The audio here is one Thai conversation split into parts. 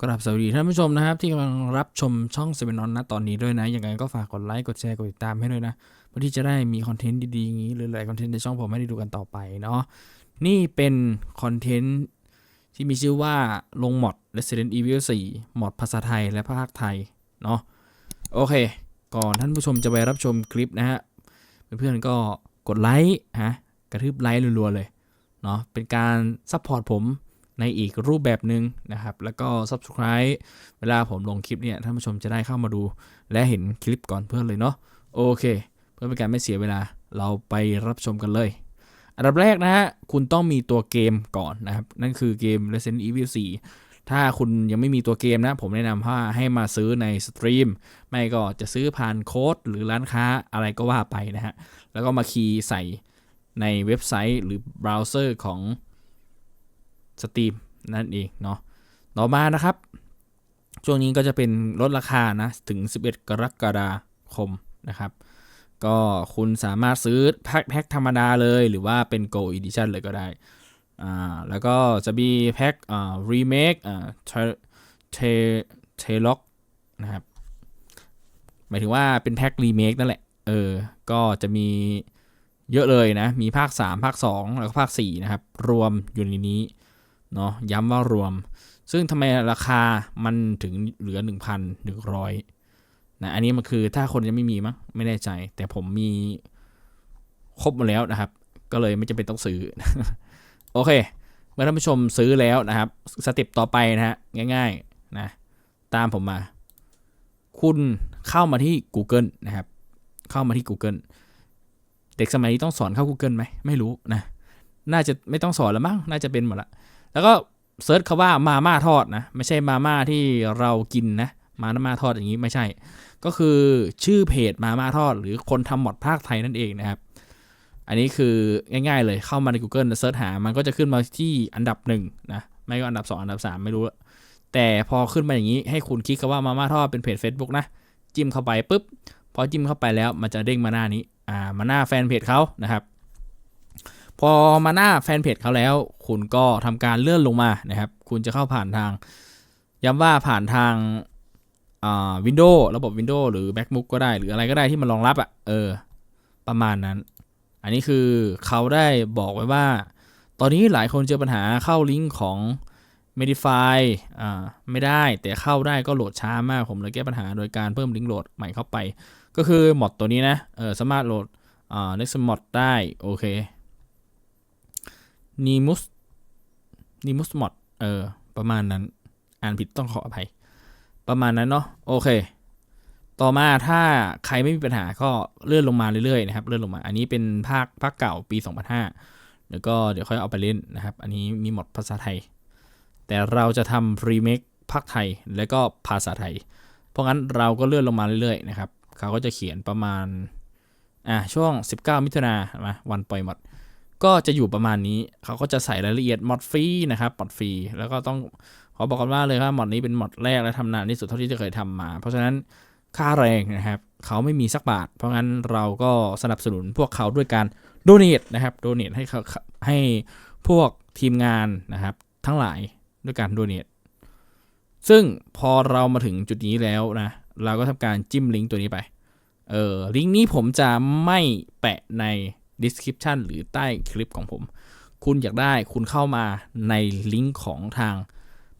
ก็รับสวัสดีท่านผู้ชมนะครับ ที่กำลังรับชมช่องเซเว่นนอนนะตอนนี้ด้วยนะยังไงก็ฝากกดไลค์กดแชร์กดติดตามให้ด้วยนะเพื่อที่จะได้มีคอนเทนต์ดีๆอย่างนี้หรือหลายคอนเทนต์ในช่องผมให้ได้ดูกันต่อไปเนาะนี่เป็นคอนเทนต์ที่มีชื่อว่าลงมอด Resident Evil 4มอดภาษาไทยและภาคไทยเนาะโอเค ก่อนท่านผู้ชมจะไปรับชมคลิปนะฮะเพื่อนๆก็กดไลค์ฮะกระทืบไลค์รัวๆเลยเนาะเป็นการซัพพอร์ตผม ในอีกรูปแบบหนึ่งนะครับ แล้วก็ subscribe เวลาผมลงคลิปเนี่ยท่านผู้ชมจะได้เข้ามาดู และเห็นคลิปก่อนเพื่อนเลยเนาะโอเค เพื่อเป็นการไม่เสียเวลาเราไปรับชมกันเลย อันดับแรกนะฮะคุณต้องมีตัวเกมก่อนนะครับ นั่นคือเกม Resident Evil 4 ถ้าคุณยังไม่มีตัวเกมนะ ผมแนะนำว่าให้มาซื้อในสตรีมไม่ก็จะซื้อผ่านโค้ดหรือร้านค้าอะไรก็ว่าไปนะฮะแล้วก็มาคีย์ใส่ในเว็บไซต์หรือเบราว์เซอร์ของ สตรีมนั่นเองเนาะต่อมานะครับ ช่วงนี้ก็จะเป็นลดราคานะถึง 11 กรกฎาคมนะครับ ก็คุณสามารถซื้อแพ็คแพ็คธรรมดาเลยหรือว่าเป็น Go Edition เลยก็ได้อ่าแล้วก็จะมีแพ็คอ่า remake อ่าเทเทล็อกนะครับหมายถึงว่าเป็นแพ็ค remake นั่นแหละ เออ ก็จะมีเยอะเลยนะ มีภาค 3 ภาค 2 แล้วก็ภาค 4 นะครับ รวมอยู่ในนี้ เนาะย้ำว่ารวม ซึ่งทำไมราคามันถึงเหลือ 1,100นะอันนี้มันคือถ้าคนยังไม่มีมั้งไม่แน่ใจ แต่ผมมีครบหมดแล้วนะครับ ก็เลยไม่จำเป็นต้องซื้อ โอเค เมื่อท่านผู้ชมซื้อแล้วนะครับ สเต็ปต่อไปนะฮะง่าย ๆ นะ ตามผมมา คุณเข้ามาที่ Google นะครับ เข้ามาที่ Google เด็กสมัยนี้ต้องสอนเข้า Google ไหมไม่รู้นะ น่าจะไม่ต้องสอนแล้วมั้งน่าจะเป็นหมดละแล้วก็เซิร์ชคาว่ามาม่าทอดนะ ไม่ใช่มาม่าที่เรากินนะมาม่าทอดอย่างนี้ไม่ใช่ ก็คือชื่อเพจมาม่าทอด หรือคนทำหมอดภาคไทยนั่นเองนะครับ อันนี้คือง่ายๆเลยเข้ามาใน Google เซิร์ชหา มันก็จะขึ้นมาที่อันดับหนึ่งนะไม่ก็อันดับ 2 อันดับ 3 ไม่รู้ แต่พอขึ้นมาอย่างนี้ให้คุณคลิกคำว่ามาม่าทอดเป็นเพจ Facebook นะ จิ้มเข้าไปปุ๊บพอจิ้มเข้าไปแล้วมันจะเด้งมาหน้านี้อ่ามาหน้าแฟนเพจเขานะครับ พอมาหน้าแฟนเพจเขาแล้ว คุณก็ทำการเลื่อนลงมานะครับ คุณจะเข้าผ่านทาง ย้ำว่าผ่านทางวินโดว์ระบบ Windows หรือ MacBook ก็ได้ หรืออะไรก็ได้ที่มันรองรับอะ่ะเออ ประมาณนั้น อันนี้คือเขาได้บอกไว้ว่า ตอนนี้หลายคนเจอปัญหาเข้าลิงก์ของ Medify อ่าไม่ได้แต่เข้าได้ก็โหลดช้ามากผมเลยแก้ปัญหาโดยการเพิ่มลิงก์โหลดใหม่เข้าไป ก็คือมอดตัวนี้นะเออสามารถโหลดอ่า next mod ได้โอเค Nimus Nimus mod เออ ประมาณนั้น อ่านผิดต้องขออภัย ประมาณนั้นเนาะโอเค ต่อมาถ้าใครไม่มีปัญหาก็เลื่อนลงมาเรื่อยๆนะครับ เลื่อนลงมา อันนี้เป็นภาคภาคเก่าปี 2005แล้วก็เดี๋ยวค่อยเอาไปเล่นนะครับ อันนี้มีหมดภาษาไทย แต่เราจะทำรีเมคภาคไทยแล้วก็ภาษาไทย เพราะงั้นเราก็เลื่อนลงมาเรื่อยๆนะครับ เขาก็จะเขียนประมาณอ่าช่วง 19 มิถุนามาวันปล่อยหมด ก็จะอยู่ประมาณนี้ เขาก็จะใส่รายละเอียดมอดฟรีนะครับมอดฟรีแล้วก็ต้องขอบอกกันว่าเลยว่ามอดนี้เป็นมอดแรกและทำนานที่สุดเท่าที่จะเคยทำมา เพราะฉะนั้นค่าแรงนะครับ เขาไม่มีสักบาท เพราะงั้นเราก็สนับสนุนพวกเขาด้วยการโดเน a นะครับโดเน a ให้เขาให้พวกทีมงานนะครับ ทั้งหลายด้วยการโดเน a ซึ่งพอเรามาถึงจุดนี้แล้วนะ เราก็ทำการจิ้มลิงก์ตัวนี้ไป เออลิงก์นี้ผมจะไม่แปะใน description หรือใต้คลิปของผม คุณอยากได้คุณเข้ามาในลิงก์ของทาง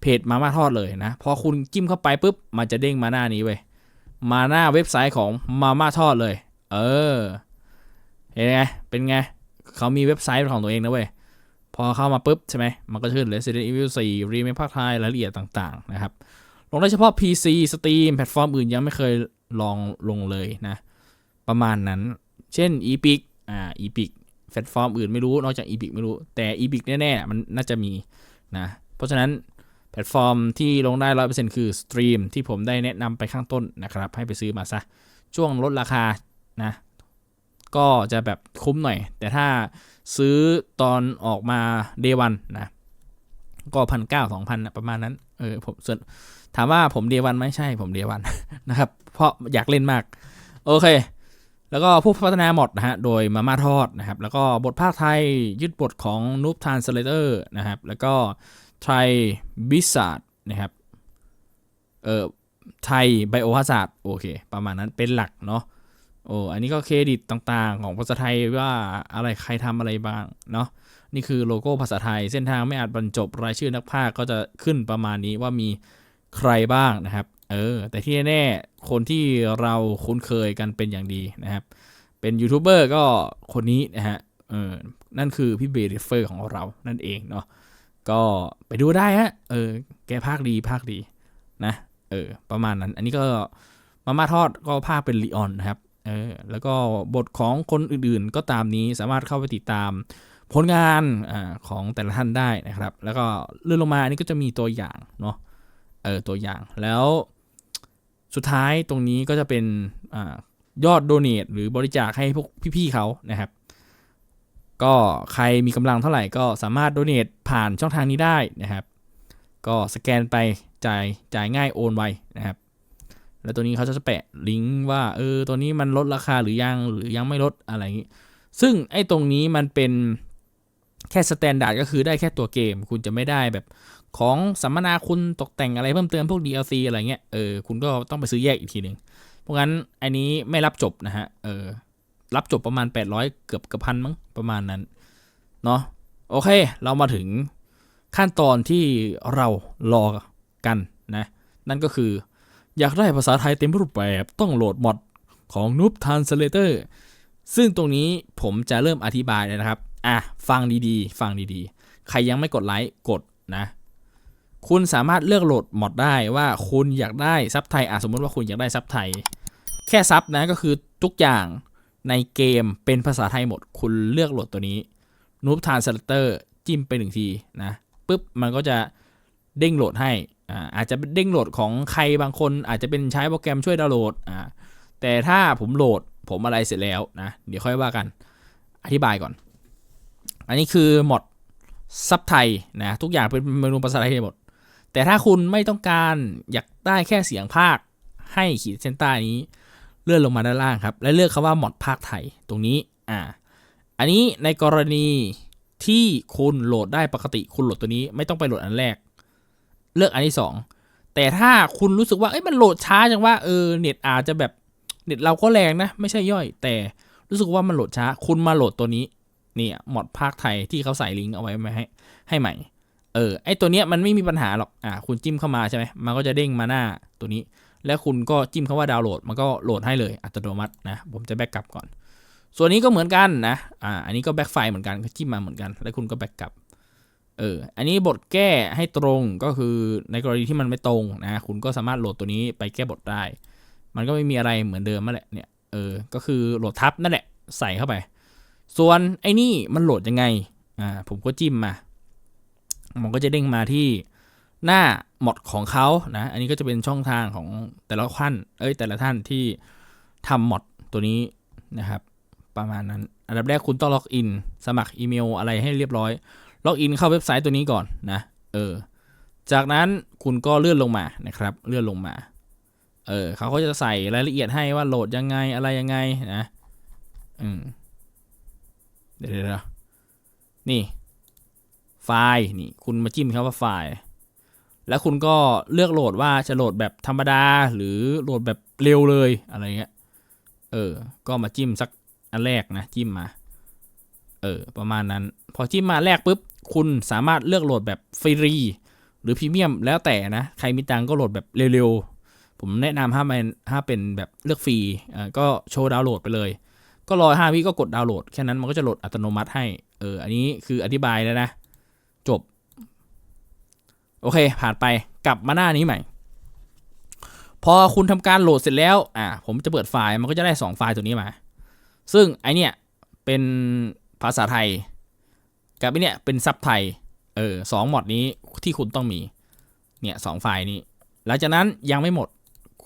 เพจมาม่าทอดเลยนะ พอคุณจิ้มเข้าไปปุ๊บ มันจะเด้งมาหน้านี้เว้ย มาหน้าเว็บไซต์ของมาม่าทอดเลย เออ เห็นไง เป็นไง เขามีเว็บไซต์ของตัวเองนะเว้ย พอเข้ามาปุ๊บใช่ไหม มันก็ขึ้น Resident Evil 4 Remake ภาคไทยรายละเอียดต่างๆ นะครับ ลงได้เฉพาะ PC Steam แพลตฟอร์มอื่นยังไม่เคยลองลงเลยนะ ประมาณนั้น เช่น Epic อ่า Epic แพลตฟอร์มอื่นไม่รู้นอกจาก Epic ไม่รู้ แต่ Epic แน่ๆ มันน่าจะมีนะ เพราะฉะนั้นแพลตฟอร์มที่ลงได้100%คือ Stream ที่ผมได้แนะนำไปข้างต้นนะครับ ให้ไปซื้อมาซะ ช่วงลดราคานะ ก็จะแบบคุ้มหน่อย แต่ถ้าซื้อตอนออกมา day one นะ ก็พันเก้าสองพันประมาณนั้น เออผมส่วนถามว่าผม day one ไหมใช่ผม day one นะครับ เพราะอยากเล่นมาก โอเค แล้วก็ผู้พัฒนาหมดนะฮะ โดยมาม่าทอดนะครับ แล้วก็บทภาคไทยยึดบทของ Noob Translator นะครับ แล้วก็ Try b i z a r d นะครับ เออไทยไบโอฮาซาดโอเค ประมาณนั้นเป็นหลักเนาะ โอ้ อันนี้ก็เครดิตต่างๆ ของภาษาไทยว่าอะไรใครทำอะไรบ้างเนาะ นี่คือโลโก้ภาษาไทย เส้นทางไม่อาจบรรจบรายชื่อนักพากย์ก็จะขึ้นประมาณนี้ว่ามีใครบ้างนะครับ เออ แต่ที่แน่ๆคนที่เราคุ้นเคยกันเป็นอย่างดีนะครับ เป็นยูทูบเบอร์ก็คนนี้นะฮะ เออ นั่นคือพี่เบริเฟอร์ของเรา นั่นเองเนาะ ก็ไปดูได้ฮะ เออ แกภาคดีภาคดีนะ เออ ประมาณนั้น อันนี้ก็มาม่าทอดก็ภาคเป็นลีออนนะครับ เออ แล้วก็บทของคนอื่นๆ ก็ตามนี้สามารถเข้าไปติดตามผลงานอ่าของแต่ละท่านได้นะครับ แล้วก็เลื่อนลงมาอันนี้ก็จะมีตัวอย่างเนาะ เออ ตัวอย่าง แล้ว สุดท้ายตรงนี้ก็จะเป็นอยอดโดเนทหรือบริจาคให้พวกพี่ๆเขานะครับ ก็ใครมีกำลังเท่าไหร่ก็สามารถโดเนทผ่านช่องทางนี้ได้นะครับ ก็สแกนไปจ่ายจ่ายง่ายโอนไวนะครับ แล้วตัวนี้เขาจะแปะลิงก์ว่าเออตัวนี้มันลดราคาหรือยังหรือยังไม่ลดอะไรอย่างนี้ ซึ่งไอ้ตรงนี้มันเป็นแค่สแตนดาร์ดก็คือได้แค่ตัวเกม คุณจะไม่ได้แบบ ของสัมมนาคุณตกแต่งอะไรเพิ่มเติมพวก DLC อะไรเงี้ยเออคุณก็ต้องไปซื้อแยกอีกทีหนึ่งเพราะงั้นอันนี้ไม่รับจบนะฮะเออรับจบประมาณ 800 เกือบเกือบพันมั้งประมาณนั้นเนาะโอเค เรามาถึงขั้นตอนที่เรารอกันนะ นั่นก็คืออยากได้ภาษาไทยเต็มรูปแบบต้องโหลดมอดของ Noob Translator ซึ่งตรงนี้ผมจะเริ่มอธิบายเลยนะครับ อะ ฟังดีๆ ฟังดีๆ ใครยังไม่กดไลค์กดนะ คุณสามารถเลือกโหลดมอดได้ว่าคุณอยากได้ซับไทยอะสมมติว่าคุณอยากได้ซับไทย แค่ซับนะก็คือทุกอย่างในเกมเป็นภาษาไทยหมด คุณเลือกโหลดตัวนี้ Noob Translator จิ้มไปหนึ่งทีนะปุ๊บมันก็จะเด้งโหลดให้อ่าอาจจะเด้งโหลดของใครบางคน อาจจะเป็นใช้โปรแกรมช่วยดาวน์โหลดอ่าแต่ถ้าผมโหลดผมอะไรเสร็จแล้วนะเดี๋ยวค่อยว่ากันอธิบายก่อน อันนี้คือหมดซับไทยนะทุกอย่างเป็นเมนูภาษาไทยหมด แต่ถ้าคุณไม่ต้องการอยากได้แค่เสียงภาคให้ขีดเส้นใต้นี้เลื่อนลงมาด้านล่างครับ และเลือกคำว่าหมดภาคไทยตรงนี้อ่าอันนี้ในกรณีที่คุณโหลดได้ปกติคุณโหลดตัวนี้ไม่ต้องไปโหลดอันแรก เลือกอันที่สองแต่ถ้าคุณรู้สึกว่าเอ้ยมันโหลดช้าจังว่าเออเน็ตอาจจะแบบเน็ตเราก็แรงนะ ไม่ใช่ย่อย แต่รู้สึกว่ามันโหลดช้า คุณมาโหลดตัวนี้เนี่ยหมดภาคไทยที่เขาใส่ลิงก์เอาไว้มาให้ให้ใหม่ เออไอตัวเนี้ยมันไม่มีปัญหาหรอกอ่าคุณจิ้มเข้ามาใช่ไหมมันก็จะเด้งมาหน้าตัวนี้ แล้วคุณก็จิ้มคำว่าดาวน์โหลดมันก็โหลดให้เลยอัตโนมัตินะผมจะแบ็กกลับก่อน ส่วนนี้ก็เหมือนกันนะอ่าอันนี้ก็แบ็กไฟล์เหมือนกันก็จิ้มมาเหมือนกัน แล้วคุณก็แบ็กกลับเอออันนี้บทแก้ให้ตรงก็คือในกรณีที่มันไม่ตรงนะคุณก็สามารถโหลดตัวนี้ไปแก้บทได้ มันก็ไม่มีอะไรเหมือนเดิมนั่นแหละเนี่ยเออก็คือโหลดทับนั่นแหละใส่เข้าไป ส่วนไอ้นี่มันโหลดยังไงอ่าผมก็จิ้มมา มันก็จะเด้งมาที่หน้าหมดของเขานะ อันนี้ก็จะเป็นช่องทางของแต่ละท่านเอ้ย แต่ละท่านที่ทำหมดตัวนี้นะครับ ประมาณนั้น อันดับแรกคุณต้องล็อกอิน สมัครอีเมลอะไรให้เรียบร้อย ล็อกอินเข้าเว็บไซต์ตัวนี้ก่อนนะ เออ จากนั้นคุณก็เลื่อนลงมานะครับ เลื่อนลงมา เออเขาก็จะใส่รายละเอียดให้ว่าโหลดยังไงอะไรยังไงนะ อืม เดี๋ยวนี่ ไฟล์นี่คุณมาจิ้มครับว่าไฟล์แล้วคุณก็เลือกโหลดว่าจะโหลดแบบธรรมดาหรือโหลดแบบเร็วเลยอะไรเงี้ยเออ ก็มาจิ้มสักอันแรกนะจิ้มมา เออ ประมาณนั้น พอจิ้มมาแรกปุ๊บ คุณสามารถเลือกโหลดแบบฟรีหรือพรีเมียมแล้วแต่นะ ใครมีตังก็โหลดแบบเร็วๆ ผมแนะนำถ้าเป็นถ้าเป็นแบบเลือกฟรีอ่าก็โชว์ดาวน์โหลดไปเลย ก็รอห้าวิก็กดดาวน์โหลดแค่นั้นมันก็จะโหลดอัตโนมัติให้ เออ อันนี้คืออธิบายแล้วนะ จบ โอเค ผ่านไปกลับมาหน้านี้ใหม่ พอคุณทำการโหลดเสร็จแล้ว อ่า ผมจะเปิดไฟล์มันก็จะได้ 2 ไฟล์ตัวนี้มา ซึ่งไอเนี่ยเป็นภาษาไทย กับไอเนี่ยเป็นซับไทย เออสองหมดนี้ที่คุณต้องมี เนี่ยสองไฟล์นี้ หลังจากนั้นยังไม่หมด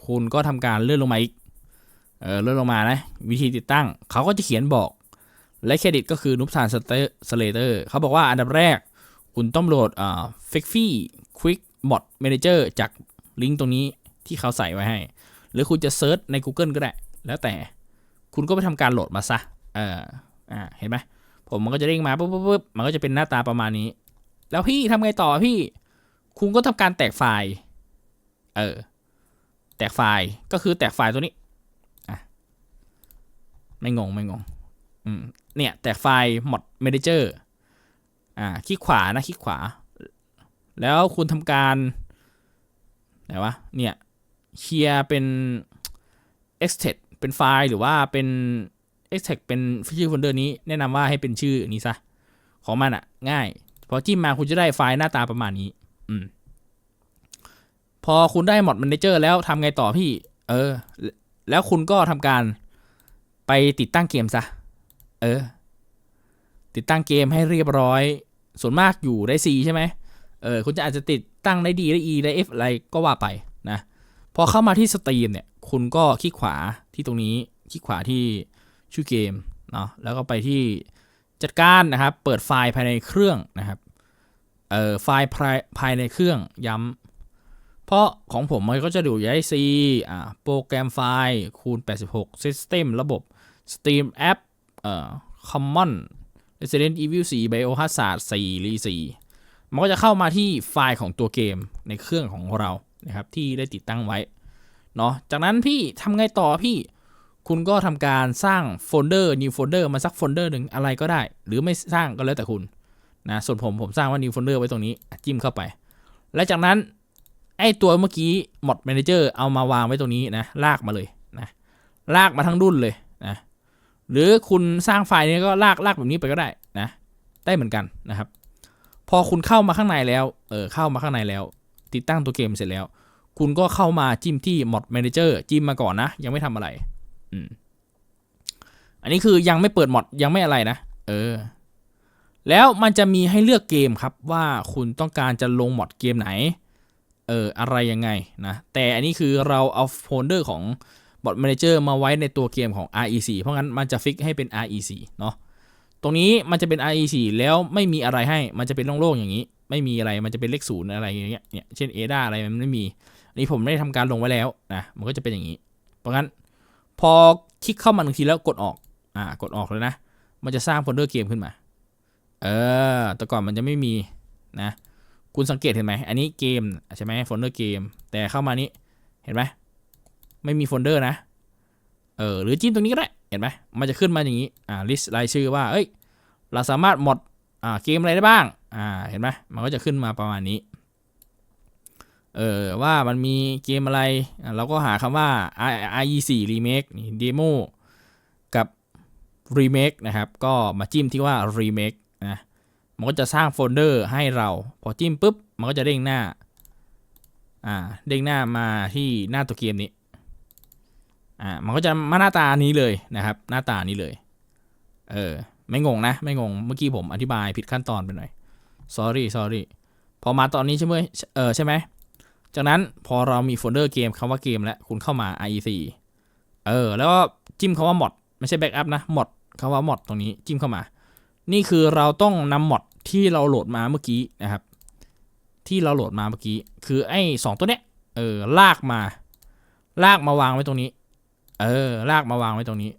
คุณก็ทำการเลื่อนลงมาอีก เออเลื่อนลงมานะ วิธีติดตั้ง เขาก็จะเขียนบอกและเครดิตก็คือนุบทานสเลเตอร์เขาบอกว่าอันดับแรก คุณต้องโหลดอ่า f i x f y Quick Mod Manager จากลิงก์ตรงนี้ที่เขาใส่ไว้ให้ หรือคุณจะเซิร์ชใน Google ก็ได้ แล้วแต่คุณก็ไปทำการโหลดมาซะเอออ่าเห็นไหมผมมันก็จะเด้งมาปุ๊บปุ๊บปุ๊บมันก็จะเป็นหน้าตาประมาณนี้ แล้วพี่ทำไงต่อพี่ คุณก็ทำการแตกไฟล์ เออ แตกไฟล์ก็คือแตกไฟล์ตัวนี้อะไม่งงไม่งงอืมเนี่ยแตกไฟล์ mod manager อ่าคลิกขวานะคลิกขวา แล้วคุณทำการไหนวะเนี่ยเคลียร์เป็น extract เป็นไฟล์หรือว่าเป็น extract เป็นชื่อโฟลเดอร์นี้แนะนำว่าให้เป็นชื่อนี้ซะของมันอะง่ายพอจิ้มมาคุณจะได้ไฟล์หน้าตาประมาณนี้ อืม พอคุณได้ mod manager แล้วทำไงต่อพี่ เออ แล้วคุณก็ทำการไปติดตั้งเกมซะ เออ ติดตั้งเกมให้เรียบร้อย ส่วนมากอยู่ได้ C ใช่ไหมเออคุณจะอาจจะติดตั้งได้ D ได้ E ได้ F อะไรก็ว่าไปนะพอเข้ามาที่สตรีมเนี่ยคุณก็คลิกขวาที่ตรงนี้คลิกขวาที่ชื่อเกมเนาะแล้วก็ไปที่จัดการนะครับ เปิดไฟล์ภายในเครื่องนะครับเอ่อไฟล์ภายภายในเครื่องย้ำเพราะของผมมันก็จะดูย้าย C อ่าโปรแกรมไฟล์คูณ 86 System ระบบ Steam App เอ่อ Common Resident Evil 4 Biohazard 4 r e 4มันก็จะเข้ามาที่ไฟล์ของตัวเกมในเครื่องของเรานะครับที่ได้ติดตั้งไว้เนาะจากนั้นพี่ทำไงต่อพี่คุณก็ทำการสร้างโฟลเดอร์ new folder มาสักโฟลเดอร์หนึ่งอะไรก็ได้ หรือไม่สร้างก็แล้วแต่คุณนะส่วนผมผมสร้างว่า new folder ไว้ตรงนี้จิ้มเข้าไป และจากนั้นไอตัวเมื่อกี้ mod manager เอามาวางไว้ตรงนี้นะลากมาเลยนะลากมาทั้งดุ่นเลยนะ หรือคุณสร้างไฟล์นี้ก็ลากลากแบบนี้ไปก็ได้นะ ได้เหมือนกันนะครับ พอคุณเข้ามาข้างในแล้ว เออเข้ามาข้างในแล้ว ติดตั้งตัวเกมเสร็จแล้ว คุณก็เข้ามาจิ้มที่ mod manager จิ้มมาก่อนนะ ยังไม่ทำอะไร อืม อันนี้คือยังไม่เปิด mod ยังไม่อะไรนะ เออ แล้วมันจะมีให้เลือกเกมครับว่าคุณต้องการจะลง mod เกมไหน เอออะไรยังไงนะ แต่อันนี้คือเราเอาโฟลเดอร์ของ bot manager มาไว้ในตัวเกมของ REC เพราะงั้นมันจะฟิกให้เป็น REC เนาะตรงนี้มันจะเป็น REC แล้วไม่มีอะไรให้มันจะเป็นโล่งๆอย่างนี้ ไม่มีอะไรมันจะเป็นเลขศูนย์อะไรอย่างเงี้ยเนี่ยเช่น ADA อะไรมันไม่มีอันนี้ผมได้ทำการลงไว้แล้วนะมันก็จะเป็นอย่างนี้ เพราะงั้นพอคลิกเข้ามาหนึ่งทีแล้วกดออกอ่ากดออกเลยนะ มันจะสร้างโฟลเดอร์เกมขึ้นมา เออแต่ก่อนมันจะไม่มีนะ คุณสังเกตเห็นไหมอันนี้เกมใช่ไหมโฟลเดอร์เกมแต่เข้ามานี้เห็นไหม ไม่มีโฟลเดอร์นะ เออหรือจิ้มตรงนี้ก็ได้ เห็นไหมมันจะขึ้นมาอย่างนี้ อ่าลิสต์รายชื่อว่า เอ้ย เราสามารถหมด อ่า เกมอะไรได้บ้าง อ่า เห็นไหมมันก็จะขึ้นมาประมาณนี้ เออว่ามันมีเกมอะไระเราก็หาคำว่า IE4 remake นี่ demo กับ remake นะครับ ก็มาจิ้มที่ว่า remake นะ มันก็จะสร้างโฟลเดอร์ให้เรา พอจิ้มปุ๊บ มันก็จะเด้งหน้า อ่า เด้งหน้ามาที่หน้าตัวเกมนี้ อ่ามันก็จะมาหน้าตานี้เลยนะครับ หน้าตานี้เลย เออ ไม่งงนะ ไม่งง เมื่อกี้ผมอธิบายผิดขั้นตอนไปหน่อย sorry sorry พอมาตอนนี้ใช่ไหมเออใช่ไหม จากนั้นพอเรามีโฟลเดอร์เกมคำว่าเกมแล้ว คุณเข้ามา IE4 เออ แล้วก็จิ้มคำว่า mod ไม่ใช่ backup นะ mod คำว่า mod ตรงนี้จิ้มเข้ามา นี่คือเราต้องนำ mod ที่เราโหลดมาเมื่อกี้นะครับ ที่เราโหลดมาเมื่อกี้ คือไอ้สองตัวเนี้ย เออ ลากมา ลากมาวางไว้ตรงนี้ เออ ลากมาวางไว้ตรงนี้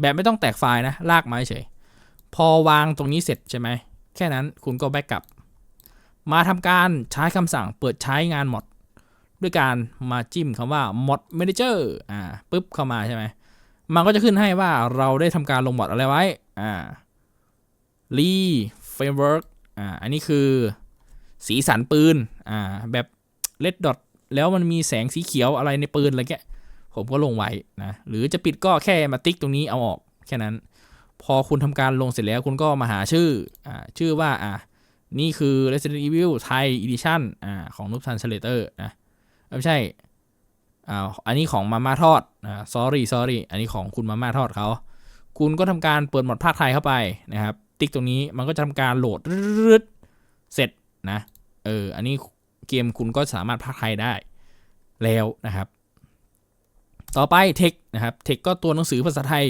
แบบไม่ต้องแตกไฟล์นะ ลากมาเฉย พอวางตรงนี้เสร็จใช่ไหม แค่นั้นคุณก็แบ็กกลับ มาทำการใช้คำสั่งเปิดใช้งาน mod ด้วยการมาจิ้มคำว่า mod manager อ่าปุ๊บเข้ามาใช่ไหม มันก็จะขึ้นให้ว่าเราได้ทำการลง mod อะไรไว้ อ่า re framework อ่า อันนี้คือสีสันปืน อ่า แบบ red dot แล้วมันมีแสงสีเขียวอะไรในปืนอะไรแก ผมก็ลงไว้นะหรือจะปิดก็แค่มาติ๊กตรงนี้เอาออกแค่นั้น พอคุณทำการลงเสร็จแล้วคุณก็มาหาชื่ออ่าชื่อว่าอ่านี่คือ Resident Evil Thai Edition อ่าของ Noob Translator นะไม่ใช่อ่าอันนี้ของมาม่าทอดอ่า sorry sorry อันนี้ของคุณมาม่าทอดเขาคุณก็ทำการเปิดหมดภาคไทยเข้าไปนะครับ ติ๊กตรงนี้มันก็จะทำการโหลดรึดเสร็จนะเอออันนี้เกมคุณก็สามารถภาคไทยได้แล้วนะครับ ต่อไปเทคนะครับเทคก็ตัวหนังสือภาษาไทย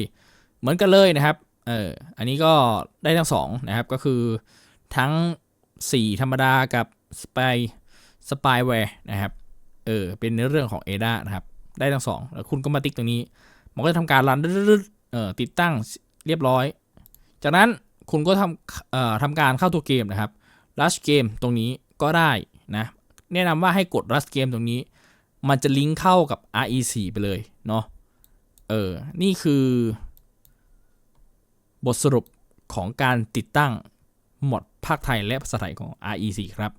เหมือนกันเลยนะครับเอออันนี้ก็ได้ทั้งสองนะครับก็คือทั้ง 4 ธรรมดากับสปายสปายแวร์นะครับเออเป็นในเรื่องของ ADA นะครับ ได้ทั้งสองแล้วคุณก็มาติ๊กตรงนี้ มันก็จะทำการรันรึดเออติดตั้งเรียบร้อย จากนั้นคุณก็ทำเอ่อทำการเข้าตัวเกมนะครับ rush game ตรงนี้ก็ได้นะแนะนำว่าให้กด rush game ตรงนี้ มันจะลิงก์เข้ากับ RE4 ไปเลยเนาะ เออ นี่คือบทสรุปของการติดตั้งหมดภาคไทยและภาษาไทยของ RE4 ครับ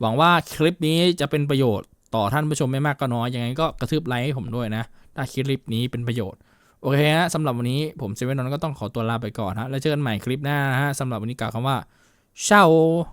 หวังว่าคลิปนี้จะเป็นประโยชน์ต่อท่านผู้ชมไม่มากก็น้อยยังไงก็กระทืบไลค์ให้ผมด้วยนะ ถ้าคลิปนี้เป็นประโยชน์ โอเคฮะสำหรับวันนี้ผมเซเว่นนนก็ต้องขอตัวลาไปก่อนฮะแล้วเจอกันใหม่คลิปหน้านะฮะสำหรับวันนี้กล่าวคำว่าเช่า